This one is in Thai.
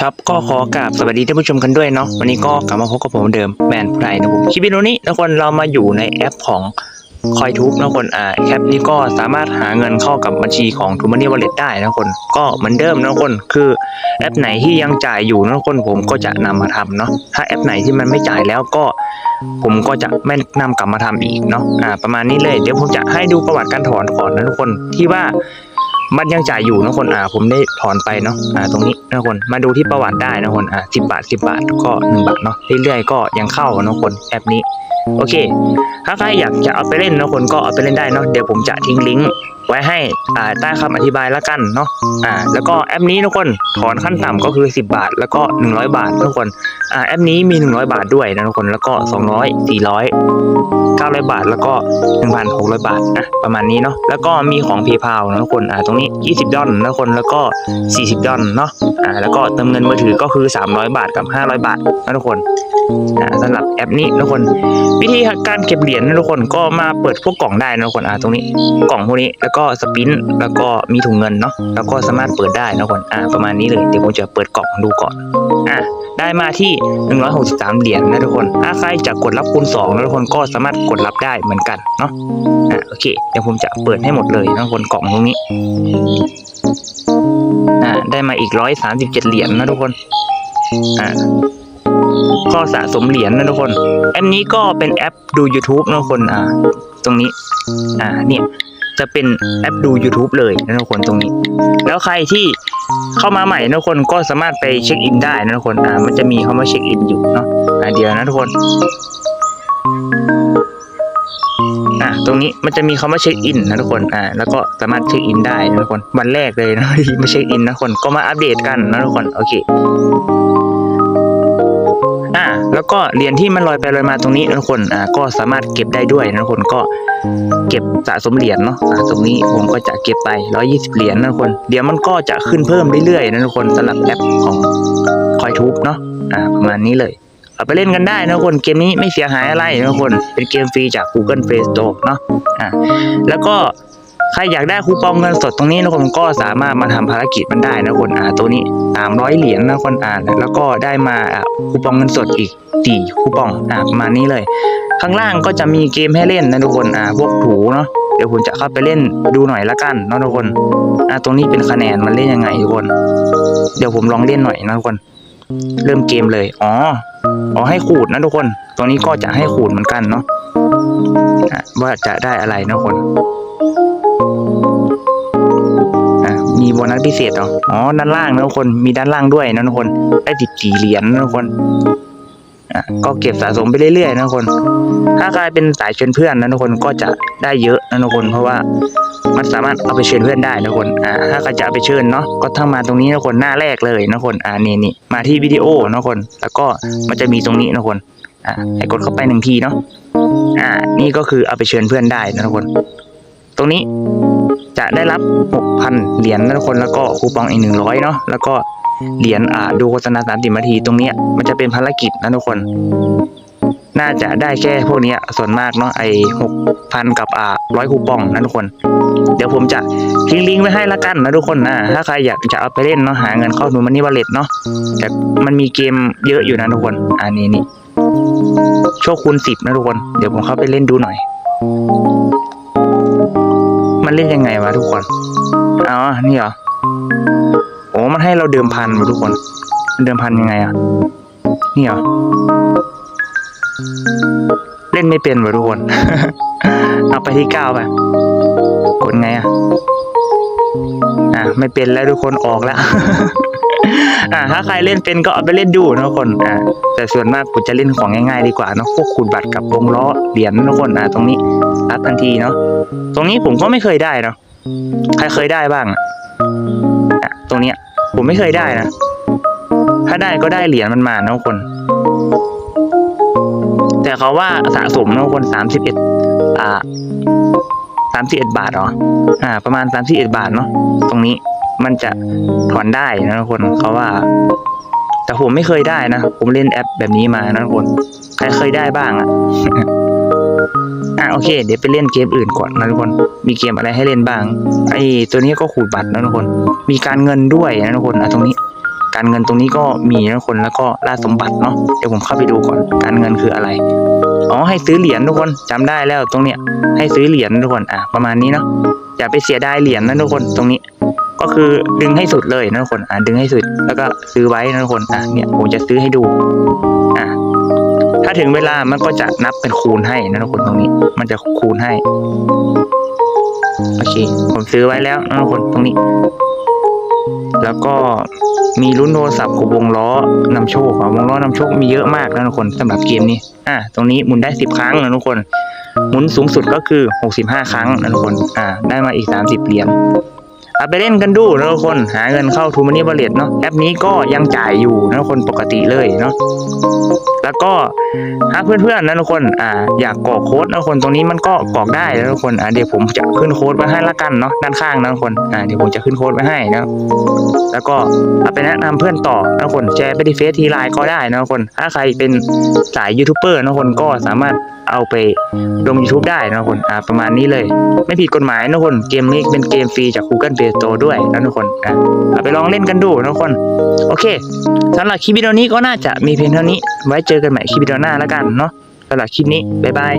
ครับก็ขอกราบสวัสดีท่านผู้ชมกันด้วยเนาะวันนี้ก็กลับมาพบกับผมเดิมแมนไพรนะผมคลิปวิดีโอนี้ทุกคนเรามาอยู่ในแอปของคอยทูบนะคนอ่าแอปนี้ก็สามารถหาเงินเข้ากับบัญชีของทูมันนี่วอลเล็ตได้นะคนก็เหมือนเดิมนะคนคือแอปไหนที่ยังจ่ายอยู่นะคนผมก็จะนำมาทำเนาะถ้าแอปไหนที่มันไม่จ่ายแล้วก็ ผมก็จะไม่นำกลับมาทำอีกเนาะอ่าประมาณนี้เลยเดี๋ยวผมจะให้ดูประวัติการถอนก่อนนะทุกคนที่ว่า มันยังจ่ายอยู่นะคนอ่า ผมได้ถอนไปเนาะอ่าตรงนี้นะคนมาดูที่ประวัติได้นะคนอ่าสิบาทสิบาทก็หนึ่งบาทเนาะเรื่อยๆก็ยังเข้านะคนแอปนี้โอเค ถ้าใครอยากจะเอาไปเล่นนะคนก็เอาไปเล่นได้เนาะเดี๋ยวผมจะทิ้งลิงก์ไว้ให้อ่าใต้คำอธิบายแล้วกันเนาะอ่า แล้วก็แอปนี้ทุกคนถอนขั้นต่ำก็คือ 10 บาท แล้วก็ 100 บาททุกคนอ่าแอปนี้มี 100 บาทด้วยนะทุกคนแล้วก็ 200 400 900 บาท แล้วก็ 1,600 บาทอะประมาณนี้เนาะแล้วก็มีของ PayPal นะทุกคนอ่าตรงนี้ 20 ดอลนะทุกคนแล้วก็ 40 ดอลเนาะอ่าแล้วก็เติมเงินมือถือก็คือ 300 บาทกับ 500 บาทนะทุกคนอ่าสำหรับแอปนี้นะทุกคน วิธีการเก็บเหรียญนะทุกคนก็มาเปิดพวกกล่องได้นะทุกคนอ่าตรงนี้กล่องพวกนี้แล้วก็สปินแล้วก็มีถุงเงินเนาะแล้วก็สามารถเปิดได้นะทุกคนอ่าประมาณนี้เลยเดี๋ยวผมจะเปิดกล่องดูก่อน อ่าได้มาที่ 163 เหรียญนะทุกคน ถ้าใครจะกดรับคูณ2นะทุกคนก็สามารถกดรับได้เหมือนกันเนาะ อ่าโอเค เดี๋ยวผมจะเปิดให้หมดเลยนะทุกคนกล่องตรงนี้ อ่าได้มาอีก 137 เหรียญนะทุกคน อ่าก็สะสมเหรียญนะทุกคน แอปนี้ก็เป็นแอปดู YouTube นะทุกคน อ่า ตรงนี้ อ่า เนี่ยจะเป็นแอปดู YouTube เลยนะทุกคนตรงนี้ แล้วใครที่ เข้ามาใหม่นะทุกคนก็สามารถไปเช็คอินได้นะทุกคนอ่ามันจะมีคำว่าเช็คอินอยู่เนาะอ่าเดี๋ยวนะทุกคนอ่าตรงนี้มันจะมีคำว่าเช็คอินนะทุกคนอ่าแล้วก็สามารถเช็คอินได้นะทุกคนวันแรกเลยนะที่มาเช็คอินนะทุกคนก็มาอัปเดตกันนะทุกคนโอเค แล้วก็เหรียญที่มันลอยไปลอยมาตรงนี้นะคนอ่าก็สามารถเก็บได้ด้วยนะคนก็เก็บสะสมเหรียญเนาะอ่าตรงนี้ผมก็จะเก็บไป 120 เหรียญนะคนเดี๋ยวมันก็จะขึ้นเพิ่มเรื่อยๆนะคนสำหรับแอปของคอยทูบเนาะอ่าประมาณนี้เลยเอาไปเล่นกันได้นะคนเกมนี้ไม่เสียหายอะไรนะคนเป็นเกมฟรีจาก Google Play Store เนาะอ่าแล้วก็ ใครอยากได้คูปองเงินสดตรงนี้นะทุกคนก็สามารถมาทำภารกิจมันได้นะทุกคนอ่าตัวนี้ 300 เหรียญนะทุกคนอ่านแล้วก็ได้มาคูปองเงินสดอีกสี่คูปองอ่าประมาณนี้เลย ข้างล่างก็จะมีเกมให้เล่นนะทุกคนอ่าพวกถูเนาะเดี๋ยวผมจะเข้าไปเล่นดูหน่อยละกันนะทุกคนอ่าตรงนี้เป็นคะแนนมันเล่นยังไงทุกคน เดี๋ยวผมลองเล่นหน่อยนะทุกคน เริ่มเกมเลยอ๋ออ๋อให้ขูดนะทุกคน ตรงนี้ก็จะให้ขูดเหมือนกันเนาะว่าจะได้อะไรนะทุกคน มีโบนัสพิเศษเหรอ อ๋อ ด้านล่างนะทุกคน มีด้านล่างด้วยนะทุกคน ได้ติดกี่เหรียญนะทุกคนอะก็เก็บสะสมไปเรื่อยๆนะทุกคน ถ้าใครเป็นสายเชิญเพื่อนนะทุกคนก็จะได้เยอะนะทุกคน เพราะว่ามันสามารถเอาไปเชิญเพื่อนได้นะทุกคน อ่า ถ้าใครจะเอาไปเชิญเนาะ ก็ถ้ามาตรงนี้นะทุกคน หน้าแรกเลยนะทุกคน อ่า นี่นี่มาที่วิดีโอนะทุกคน แล้วก็มันจะมีตรงนี้นะทุกคน อ่า ให้กดเข้าไปหนึ่งทีเนาะ อ่า นี่ก็คือเอาไปเชิญเพื่อนได้นะทุกคน ตรงนี้ จะได้รับ 6,000 เหรียญนะทุกคนแล้วก็คูปองอีก 100 เนาะแล้วก็เหรียญอ่าดูโฆษณาสามสิบนาทีตรงเนี้ยมันจะเป็นภารกิจนะทุกคน น่าจะได้แค่พวกนี้ส่วนมากเนาะไอ้หกพันกับอ่าร้อยคูปองนะทุกคน เดี๋ยวผมจะทิ้งลิงก์ไว้ให้ละกันนะทุกคนนะถ้าใครอยากจะเอาไปเล่นเนาะหาเงินเข้านูมันนี่วอลเล็ตเนาะแต่มันมีเกมเยอะอยู่นะทุกคนอ่านี่นี่โชคคูณสิบนะทุกคน เดี๋ยวผมเข้าไปเล่นดูหน่อย มันเล่นยังไงวะทุกคน อ๋อ นี่เหรอ โอ้มันให้เราเดิมพันวะทุกคนเดิมพันยังไงอะนี่เหรอ เล่นไม่เป็นวะทุกคน เอาไปที่เก้าไปกดไงอะอะ ไม่เป็นแล้วทุกคนออกแล้ว อ่าถ้าใครเล่นเป็นก็เอาไปเล่นดูนะคนอ่าแต่ส่วนมากผมจะเล่นของง่ายๆดีกว่าเนาะพวกขูดบัตรกับวงล้อเหรียญนะคนอ่าตรงนี้รับทันทีเนาะตรงนี้ผมก็ไม่เคยได้เนาะใครเคยได้บ้างอะอะตรงเนี้ย ผมไม่เคยได้นะถ้าได้ก็ได้เหรียญมันมานะคน แต่เขาว่าสะสมนะคนสามสิบเอ็ดอ่าสามสิบเอ็ดบาทเหรออ่า ประมาณสามสิบเอ็ดบาทเนาะตรงนี้ มันจะถอนได้นะทุกคนเขาว่า แต่ผมไม่เคยได้นะ ผมเล่นแอปแบบนี้มานะทุกคน ใครเคยได้บ้างอะอะโอเค เดี๋ยวไปเล่นเกมอื่นก่อนนะทุกคน มีเกมอะไรให้เล่นบ้าง ไอ้ตัวนี้ก็ขูดบัตรนะทุกคน มีการเงินด้วยนะทุกคนอะตรงนี้ การเงินตรงนี้ก็มีนะทุกคนแล้วก็ล่าสมบัติเนาะเดี๋ยวผมเข้าไปดูก่อน การเงินคืออะไรอ๋อให้ซื้อเหรียญทุกคนจำได้แล้วตรงเนี้ยให้ซื้อเหรียญทุกคนอะประมาณนี้เนาะอย่าไปเสียดายเหรียญนะทุกคนตรงนี้ ก็คือดึงให้สุดเลยนะทุกคนอะดึงให้สุด แล้วก็ซื้อไว้นะทุกคนอะเนี่ยผมจะซื้อให้ดูอะถ้าถึงเวลามันก็จะนับเป็นคูณให้นะทุกคนตรงนี้ มันจะคูณให้โอเค ผมซื้อไว้แล้วนะทุกคนตรงนี้ แล้วก็มีลุ้นโทรศัพท์กับวงล้อนำโชคอะวงล้อนำโชคมีเยอะมากนะทุกคนสำหรับเกมนี้อะตรงนี้หมุนได้สิบครั้งนะทุกคนหมุนสูงสุดก็คือหกสิบห้าครั้งนะทุกคน อ่า ได้มาอีกสามสิบเหรียญ เอาไปเล่นกันดูนะทุกคน หาเงินเข้าทูมานี่บอลเลตเนาะแอปนี้ก็ยังจ่ายอยู่นะทุกคนปกติเลยเนาะ แล้วก็ถ้าเพื่อนๆนะทุกคนอ่าอยากกรอกโค้ดนะทุกคนตรงนี้มันก็กรอกได้นะทุกคนอ่าเดี๋ยวผมจะขึ้นโค้ดไว้ให้ละกันเนาะด้านข้างนะทุกคนอ่าเดี๋ยวผมจะขึ้นโค้ดไว้ให้นะแล้วก็เอาไปแนะนำเพื่อนต่อนะทุกคนแชร์ไปที่เฟซทีไลน์ก็ได้นะทุกคนถ้าใครเป็นสายยูทูบเบอร์นะทุกคนก็สามารถเอาไปลง YouTube ได้นะทุกคนอ่าประมาณนี้เลย ไม่ผิดกฎหมายนะทุกคนเกมนี้เป็นเกมฟรีจาก Google Play Store ด้วยนะทุกคนอะเอาไปลองเล่นกันดูนะทุกคน โอเคสำหรับคลิปวิดีโอนี้ก็น่าจะมีเพียงเท่านี้ไว้เจออกันใหม่คลิปวิดีโอหน้าแล้วกันเนาะสำหรับคลิปนี้บ๊ายบาย